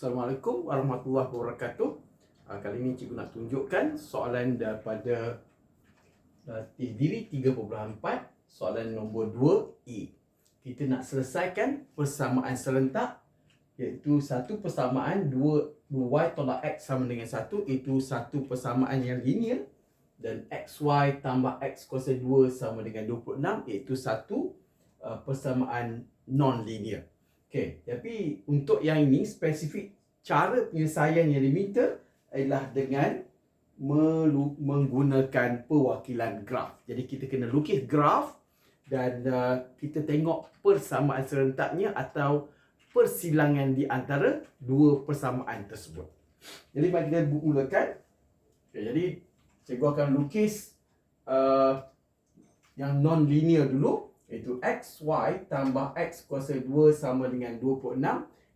Assalamualaikum warahmatullahi wabarakatuh. Uh, kali ini cikgu nak tunjukkan soalan daripada diri 3.4 soalan nombor 2E. Kita nak selesaikan persamaan serentak iaitu satu persamaan 2 2y tolak x sama dengan 1 itu satu persamaan yang linear dan xy tambah x kuasa 2 sama dengan 26 iaitu satu uh, persamaan non linear. Okey, tapi untuk yang ini spesifik cara penyelesaian yang diminta adalah dengan melu- menggunakan perwakilan graf. Jadi kita kena lukis graf dan uh, kita tengok persamaan serentaknya atau persilangan di antara dua persamaan tersebut. Jadi mari kita mulakan. Okay, jadi cikgu akan lukis uh, yang non linear dulu iaitu xy tambah x kuasa 2 sama dengan 26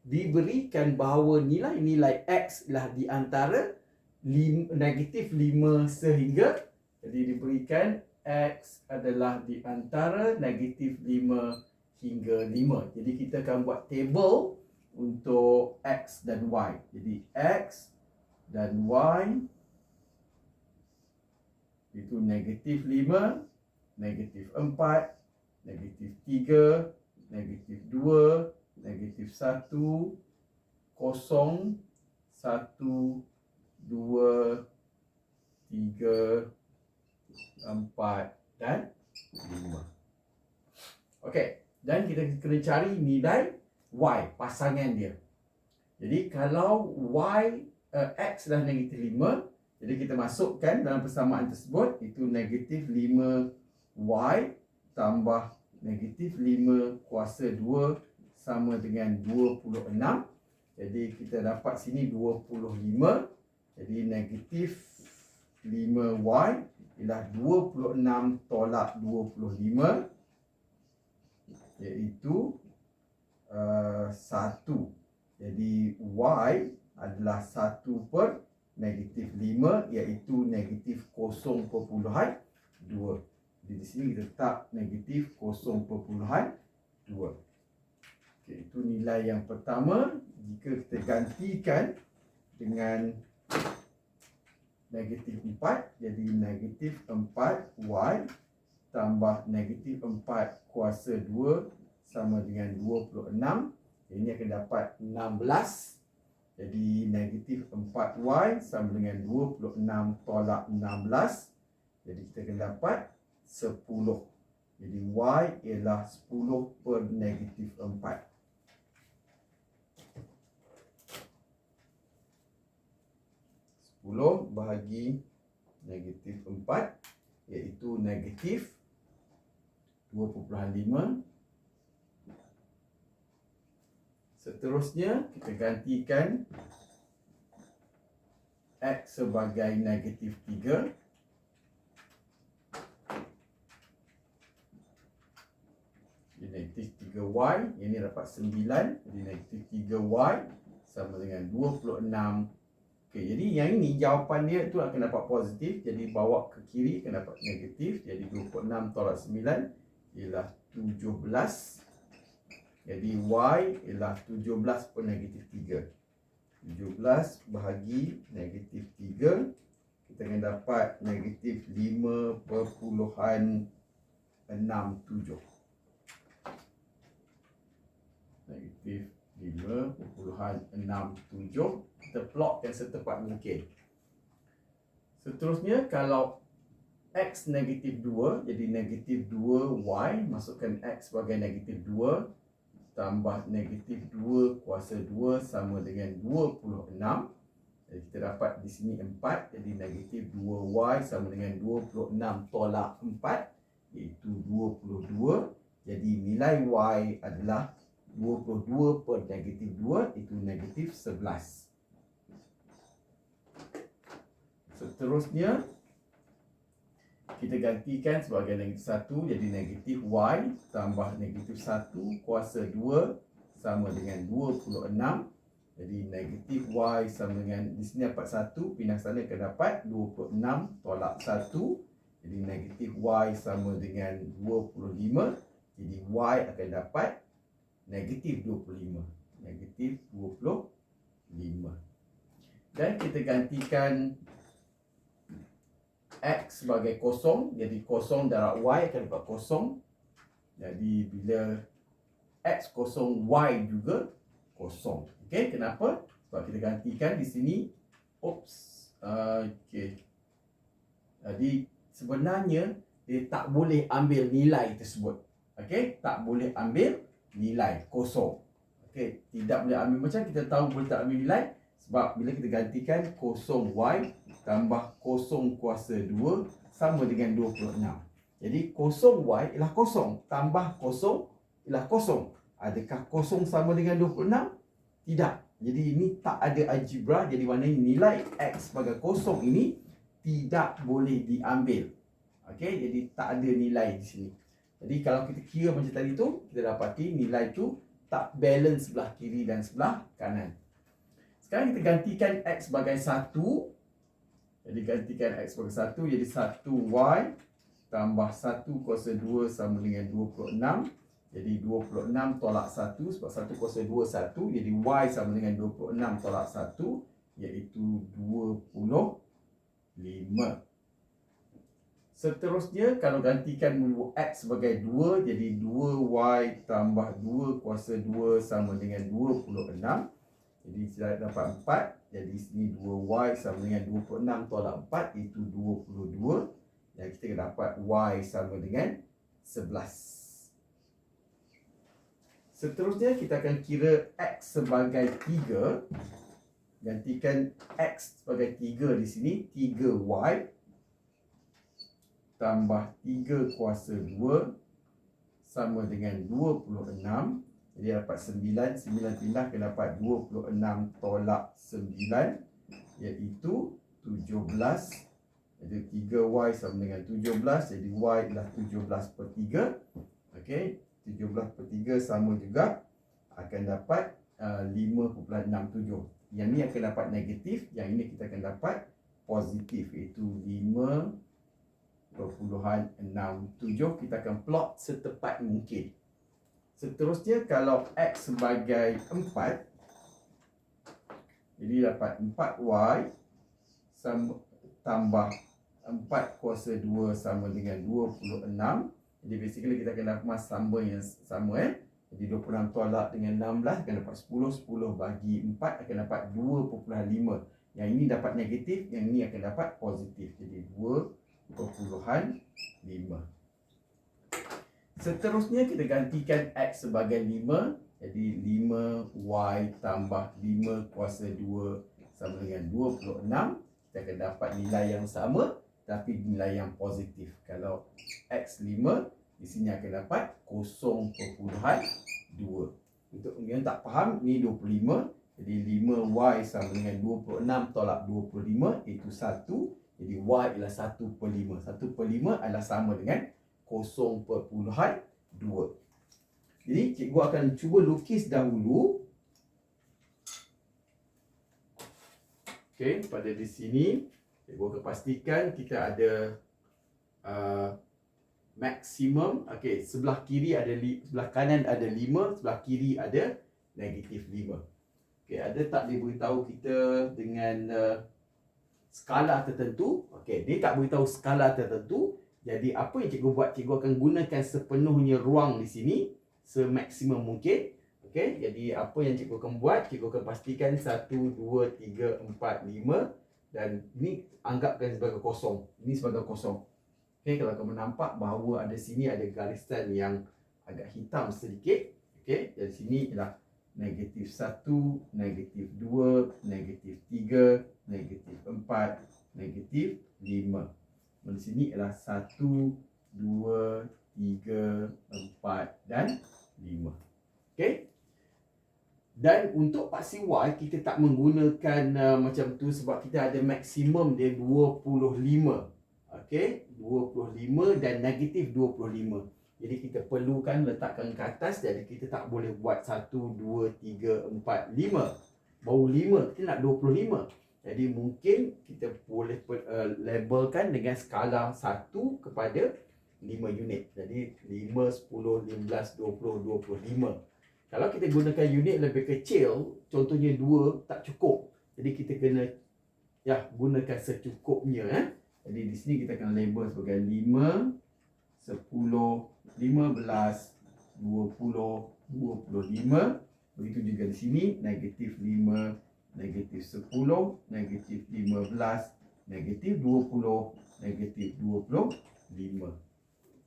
diberikan bahawa nilai-nilai x lah di antara lim, negatif 5 sehingga jadi diberikan x adalah di antara negatif 5 hingga 5 jadi kita akan buat table untuk x dan y. Jadi x dan y itu negatif 5 negatif 4 negatif 3, negatif 2, negatif 1, kosong, 1, 2, 3, 4 dan 5. Okey, dan kita kena cari nilai y, pasangan dia. Jadi kalau y uh, x dah negatif 5, jadi kita masukkan dalam persamaan tersebut itu negatif 5 y tambah negatif 5 kuasa 2 sama dengan 26. Jadi kita dapat sini 25. Jadi negatif 5y ialah 26 tolak 25 iaitu uh, 1. Jadi y adalah 1 per negatif 5 iaitu negatif 0.2. Jadi di sini kita letak negatif 0.2. Okey, itu nilai yang pertama. Jika kita gantikan dengan negatif 4, jadi negatif 4y tambah negatif 4 kuasa 2 sama dengan 26. Ini akan dapat 16. Jadi negatif 4y sama dengan 26 tolak 16. Jadi kita akan dapat 10. Jadi Y ialah 10 per negatif 4. Sepuluh bahagi negatif 4 iaitu negatif 2.5 Seterusnya kita gantikan X sebagai negatif 3 negatif 3y ini dapat 9 jadi negatif 3y sama dengan 26 Okey, jadi yang ini jawapan dia tu akan dapat positif jadi bawa ke kiri akan dapat negatif. Jadi 26 tolak 9 ialah 17 jadi y ialah 17 per negatif 3 17 bahagi negatif 3 kita akan dapat negatif 5 perpuluhan 67 negatif 5.67 kita plot yang setepat mungkin. Seterusnya kalau x negatif 2 jadi negatif 2y masukkan x sebagai negatif 2 tambah negatif 2 kuasa 2 sama dengan 26 jadi kita dapat di sini 4 jadi negatif 2y sama dengan 26 tolak 4 iaitu 22 jadi nilai y adalah 22 per negatif 2 itu negatif 11 Seterusnya Kita gantikan sebagai negatif 1 Jadi negatif y tambah negatif 1 kuasa 2 Sama dengan 26 Jadi negatif y sama dengan Di sini dapat 1 Pindah sana akan dapat 26 tolak 1 Jadi negatif y sama dengan 25 Jadi y akan dapat negatif 25 negatif 25 Dan kita gantikan X sebagai kosong. Jadi kosong darab Y akan dapat kosong. Jadi bila X kosong Y juga kosong. Okey, kenapa? Sebab kita gantikan di sini. Oops. Uh, Okey. Jadi sebenarnya dia tak boleh ambil nilai tersebut. Okey, tak boleh ambil nilai kosong. Okey, tidak boleh ambil macam kita tahu boleh tak ambil nilai sebab bila kita gantikan kosong Y tambah kosong kuasa 2 sama dengan 26. Jadi kosong Y ialah kosong tambah kosong ialah kosong. Adakah kosong sama dengan 26? Tidak. Jadi ini tak ada algebra jadi maknanya nilai X sebagai kosong ini tidak boleh diambil. Okey, jadi tak ada nilai di sini. Jadi kalau kita kira macam tadi tu, kita dapati nilai tu tak balance sebelah kiri dan sebelah kanan. Sekarang kita gantikan X sebagai 1. Jadi gantikan X sebagai 1. Jadi 1Y tambah 1 kuasa 2 sama dengan 26. Jadi 26 tolak 1 sebab 1 kuasa 2 1. Jadi Y sama dengan 26 tolak 1 iaitu 25. Seterusnya kalau gantikan X sebagai 2 jadi 2Y tambah 2 kuasa 2 sama dengan 26 Jadi kita dapat 4 Jadi sini 2Y sama dengan 26 tolak 4 itu 22 Dan kita dapat Y sama dengan 11 Seterusnya kita akan kira X sebagai 3 Gantikan X sebagai 3 di sini 3Y tambah 3 kuasa 2 sama dengan 26 jadi dapat 9 9 pindah ke dapat 26 tolak 9 iaitu 17 jadi 3y sama dengan 17 jadi y adalah 17 per 3 ok 17 per 3 sama juga akan dapat uh, 5.67 yang ni akan dapat negatif yang ini kita akan dapat positif iaitu 5 perpuluhan enam tujuh kita akan plot setepat mungkin. Seterusnya kalau X sebagai empat, jadi dapat empat Y sama, tambah empat kuasa dua sama dengan dua puluh enam. Jadi basically kita akan dapat sama yang sama eh. Jadi 26 tolak dengan 16 akan dapat 10 10 bagi 4 akan dapat 2.5 Yang ini dapat negatif Yang ini akan dapat positif Jadi 2 perpuluhan lima. Seterusnya kita gantikan X sebagai lima. Jadi lima Y tambah lima kuasa dua sama dengan dua puluh enam. Kita akan dapat nilai yang sama tapi nilai yang positif. Kalau X lima, di sini akan dapat kosong perpuluhan dua. Untuk yang tak faham, ni 25. Jadi 5Y sama dengan 26 tolak 25 itu 1. Jadi Y ialah 1 per 5. 1 per 5 adalah sama dengan 0 per puluhan 2. Jadi cikgu akan cuba lukis dahulu. Okey, pada di sini cikgu akan pastikan kita ada uh, maksimum. Okey, sebelah kiri ada sebelah kanan ada 5, sebelah kiri ada negatif 5. Okey, ada tak dia beritahu kita dengan uh, skala tertentu. Okey, dia tak beritahu skala tertentu. Jadi apa yang cikgu buat? Cikgu akan gunakan sepenuhnya ruang di sini semaksimum mungkin. Okey, jadi apa yang cikgu akan buat? Cikgu akan pastikan 1 2 3 4 5 dan ini anggapkan sebagai kosong. Ini sebagai kosong. Okey, kalau kamu nampak bahawa ada sini ada garisan yang agak hitam sedikit. Okey, dari sini ialah negatif 1, negatif 2, negatif 3, negatif 4, negatif 5. Di sini ialah 1, 2, 3, 4 dan 5. Okey? Dan untuk paksi Y, kita tak menggunakan uh, macam tu sebab kita ada maksimum dia 25. Okey? 25 dan negatif 25. Jadi kita perlukan letakkan ke atas jadi kita tak boleh buat 1, 2, 3, 4, 5. Baru 5, kita nak 25. Jadi mungkin kita boleh uh, labelkan dengan skala 1 kepada 5 unit. Jadi 5, 10, 15, 20, 25. Kalau kita gunakan unit lebih kecil, contohnya dua tak cukup. Jadi kita kena ya gunakan secukupnya eh. Jadi di sini kita akan label sebagai 5 10 15 20 25 begitu juga di sini negatif 5 negatif 10 negatif 15 negatif 20 negatif 25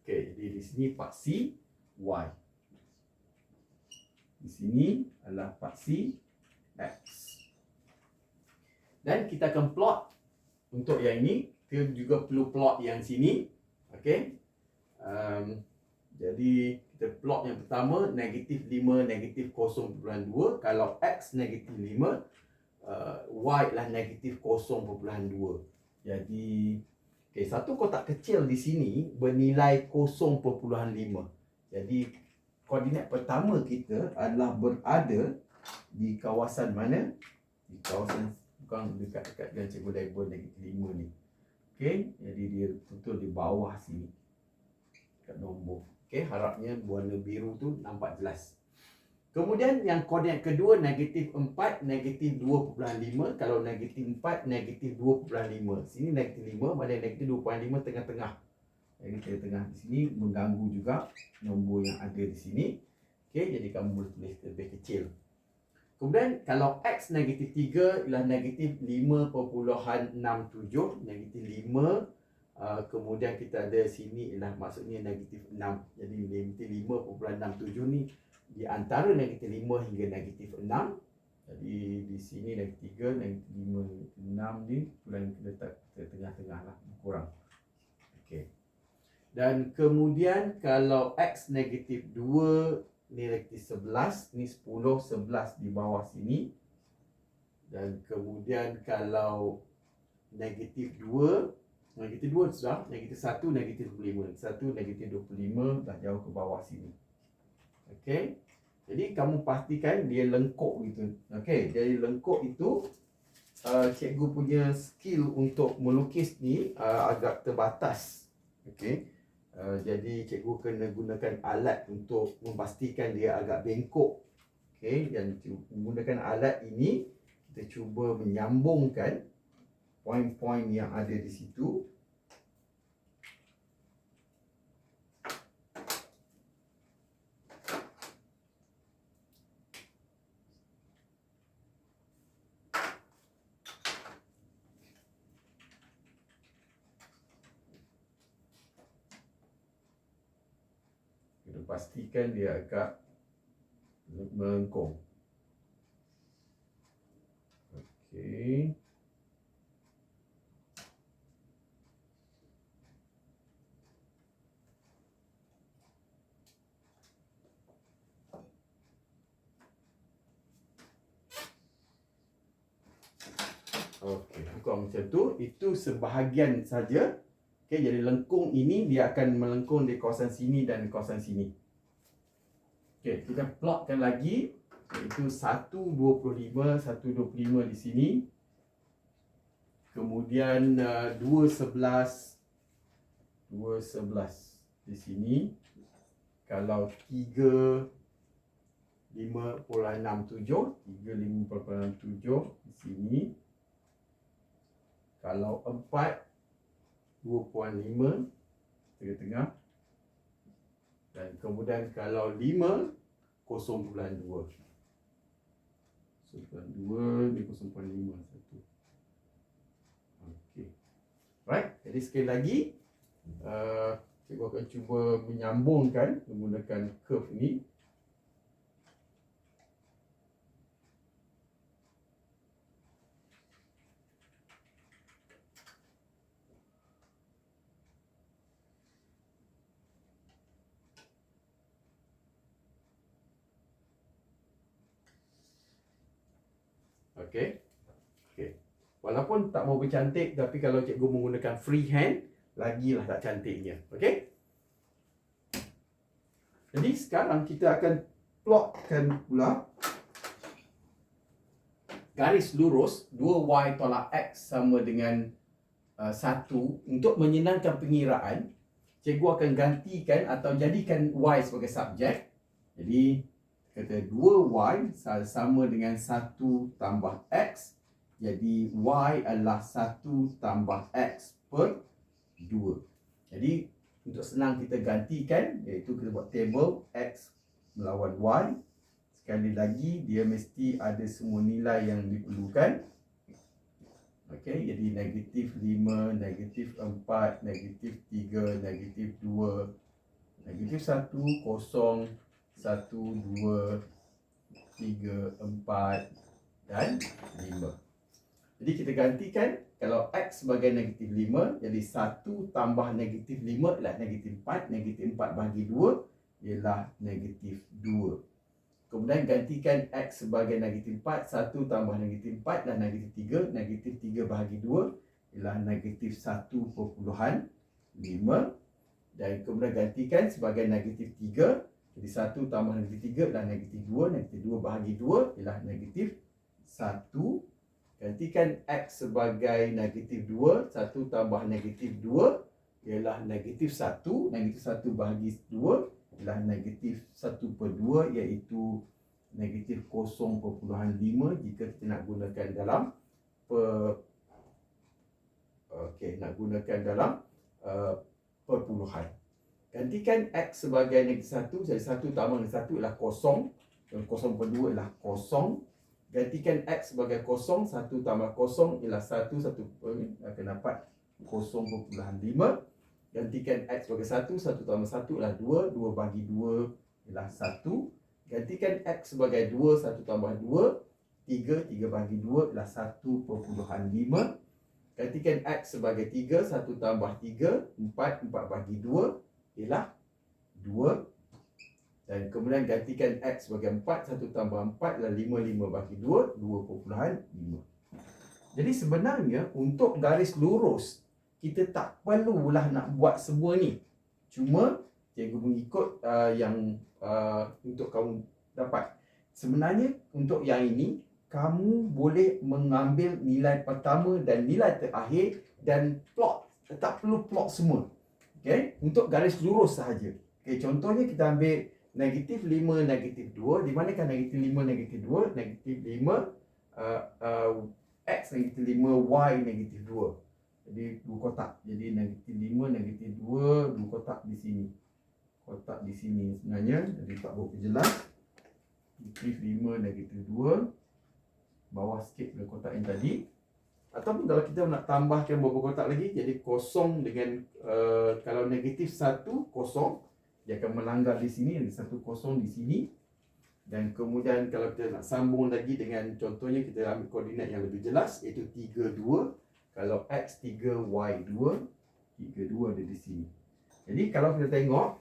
okey jadi di sini paksi y. Di sini adalah paksi x. Dan kita akan plot untuk yang ini. Kita juga perlu plot yang sini. Okey. Um, jadi kita plot yang pertama negatif 5 negatif 0.2 kalau x negatif 5 uh, y lah negatif 0.2 jadi okay, satu kotak kecil di sini bernilai 0.5 jadi koordinat pertama kita adalah berada di kawasan mana? Di kawasan bukan dekat-dekat dengan cikgu label negatif 5 ni. Okay, jadi dia betul di bawah sini kat nombor Okey, harapnya warna biru tu nampak jelas. Kemudian yang koordinat kedua negatif 4, negatif 2.5. Kalau negatif 4, negatif 2.5. Sini negatif 5, mana negatif 2.5 tengah-tengah. Jadi tengah-tengah di sini mengganggu juga nombor yang ada di sini. Okey, jadi kamu boleh tulis lebih kecil. Kemudian kalau X negatif 3 ialah negatif 5.67. Negatif 5 Uh, kemudian kita ada sini ialah maksudnya negatif 6 jadi negatif 5.67 ni di antara negatif 5 hingga negatif 6 jadi di sini negatif 3 negatif 5 6 ni bulan kita tengah-tengah lah kurang okey dan kemudian kalau x negatif 2 ni negatif 11 ni 10 11 di bawah sini. Dan kemudian kalau negatif 2 Negatif 2 sudah, negatif 1, negatif 25 1, negatif 25 dah jauh ke bawah sini. Okey? Jadi kamu pastikan dia lengkuk gitu. Okey, jadi lengkuk itu uh, Cikgu punya skill untuk melukis ni uh, agak terbatas. Okey? Uh, Jadi cikgu kena gunakan alat untuk memastikan dia agak bengkok. Okey, dan menggunakan alat ini Kita cuba menyambungkan poin-poin yang ada di situ. Pastikan dia agak melengkung. Okey Okey, bukan macam tu. Itu sebahagian saja. Okey, jadi lengkung ini dia akan melengkung di kawasan sini dan kawasan sini. Okey, kita plotkan lagi. Iaitu 1.25, 1.25 di sini. Kemudian uh, 2.11, 2.11 di sini. Kalau 3 5.67 3 5.67 di sini kalau 4 2.5 tengah-tengah. Dan kemudian kalau 5 0.2 0.2 ni 0.5 satu. Okey. Right jadi sekali lagi uh, cikgu akan cuba menyambungkan menggunakan curve ni Okey. Okey. Walaupun tak mau bercantik tapi kalau cikgu menggunakan freehand lagilah tak cantiknya. Okey. Jadi sekarang kita akan plotkan pula garis lurus 2y tolak x sama dengan uh, 1 untuk menyenangkan pengiraan cikgu akan gantikan atau jadikan y sebagai subjek jadi kata 2y sama dengan 1 tambah x. Jadi y adalah 1 tambah x per 2. Jadi untuk senang kita gantikan iaitu kita buat table x melawan y. Sekali lagi dia mesti ada semua nilai yang diperlukan. Okey, jadi negatif 5, negatif 4, negatif 3, negatif 2, negatif 1, kosong, 1, 2, 3, 4 dan 5. Jadi kita gantikan kalau x sebagai negatif 5, jadi 1 tambah negatif 5 ialah negatif 4, negatif 4 bahagi 2 ialah negatif 2. Kemudian gantikan X sebagai negatif 4 1 tambah negatif 4 dan negatif 3 Negatif 3 bahagi 2 Ialah negatif 1.5 Dan kemudian gantikan sebagai negatif 3 Jadi 1 tambah negatif 3 dan negatif 2 Negatif 2 bahagi 2 ialah negatif 1 Gantikan X sebagai negatif 2 1 tambah negatif 2 Ialah negatif 1 Negatif 1 bahagi 2 ialah negatif 1 per 2 iaitu negatif 0.5 jika kita nak gunakan dalam per okey nak gunakan dalam uh, perpuluhan gantikan x sebagai negatif 1 jadi 1 tambah dengan 1 ialah 0 dan 0 per 2 ialah 0 gantikan x sebagai 0 1 tambah 0 ialah 1 1 per akan dapat 0.5 Gantikan X sebagai 1, 1 tambah 1 adalah 2, 2 bagi 2 ialah 1. Gantikan X sebagai 2, 1 tambah 2, 3, 3 bagi 2 ialah 1.5. Gantikan X sebagai 3, 1 tambah 3, 4, 4 bagi 2 ialah 2. Dan kemudian gantikan X sebagai 4, 1 tambah 4 ialah 5, 5 bagi 2, 2.5. Jadi sebenarnya untuk garis lurus kita tak perlulah nak buat semua ni. Cuma cikgu mengikut uh, yang uh, untuk kamu dapat. Sebenarnya untuk yang ini kamu boleh mengambil nilai pertama dan nilai terakhir dan plot. Tak perlu plot semua. Okay? Untuk garis lurus sahaja. Okay, contohnya kita ambil negatif 5, negatif 2. Di manakah negatif 5, negatif 2? Negatif 5, uh, uh, x negatif 5, y negatif 2. Jadi dua kotak. Jadi negatif 5, negatif 2, dua kotak di sini. Kotak di sini sebenarnya. Jadi tak berapa jelas. Negatif 5, negatif 2. Bawah sikit dari kotak yang tadi. Ataupun kalau kita nak tambahkan beberapa kotak lagi. Jadi kosong dengan, uh, kalau negatif 1, kosong. Dia akan melanggar di sini. Ada satu kosong di sini. Dan kemudian kalau kita nak sambung lagi dengan contohnya kita ambil koordinat yang lebih jelas. Iaitu 3, 2. Kalau X3, Y2 3, 2 ada di sini Jadi kalau kita tengok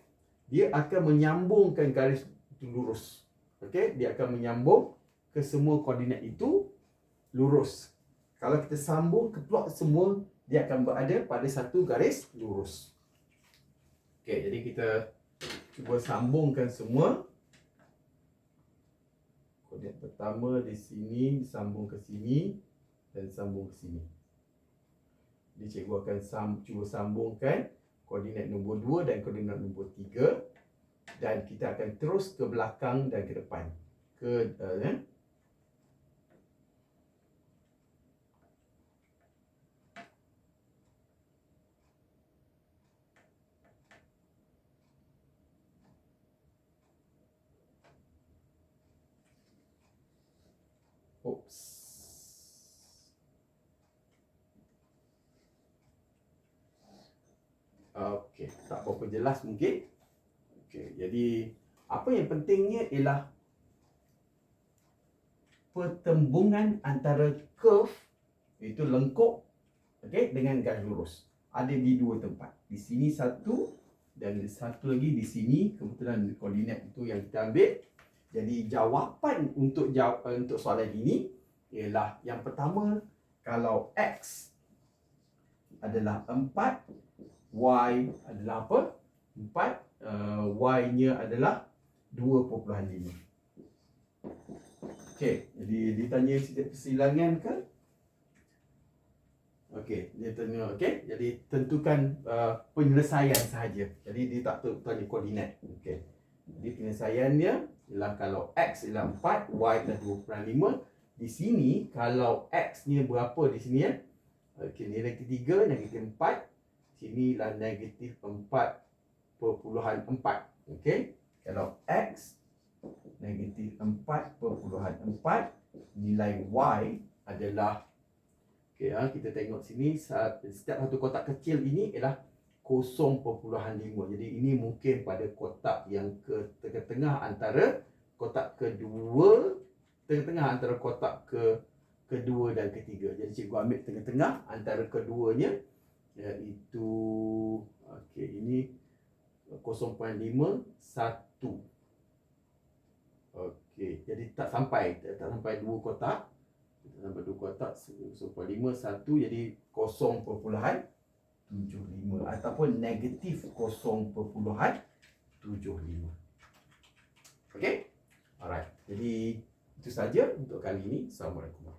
Dia akan menyambungkan garis itu lurus okay? Dia akan menyambung ke semua koordinat itu Lurus Kalau kita sambung ke plot semua Dia akan berada pada satu garis lurus. Okay, Jadi kita cuba sambungkan semua. Koordinat pertama di sini Disambung ke sini Dan sambung ke sini. Jadi cikgu akan sam, cuba sambungkan koordinat nombor 2 dan koordinat nombor 3 dan kita akan terus ke belakang dan ke depan. Ke uh? Oops. Okey, tak berapa jelas mungkin. Okey, jadi apa yang pentingnya ialah pertembungan antara curve itu lengkuk okey dengan garis lurus. Ada di dua tempat. Di sini satu dan satu lagi di sini kebetulan koordinat itu yang kita ambil. Jadi jawapan untuk jawab untuk soalan ini ialah yang pertama kalau x adalah 4 Y adalah apa? 4 uh, Y-nya adalah 2.5 Okey, jadi ditanya kesilangan ke? Okey, dia tanya okey. Jadi tentukan uh, penyelesaian sahaja. Jadi dia tak tanya koordinat. Okey. Jadi penyelesaiannya ialah kalau X ialah 4, Y ialah 2.5. Di sini, kalau X ni berapa di sini ya? Okey, nilai ketiga, negatif 4. Sini ialah negatif 4.4. Okey, kalau X negatif 4.4 nilai Y adalah okay, ha, kita tengok sini setiap satu kotak kecil ini ialah 0.5 jadi ini mungkin pada kotak yang ke tengah-tengah antara kotak kedua tengah-tengah antara kotak ke kedua dan ketiga. Jadi cikgu ambil tengah-tengah antara keduanya iaitu okey ini 0.5 1 Okey, jadi tak sampai tak sampai dua kotak. Tak sampai dua kotak 1.5 satu jadi 0.75 ataupun negatif 0.75. Okey? Alright. Jadi itu saja untuk kali ini. Assalamualaikum.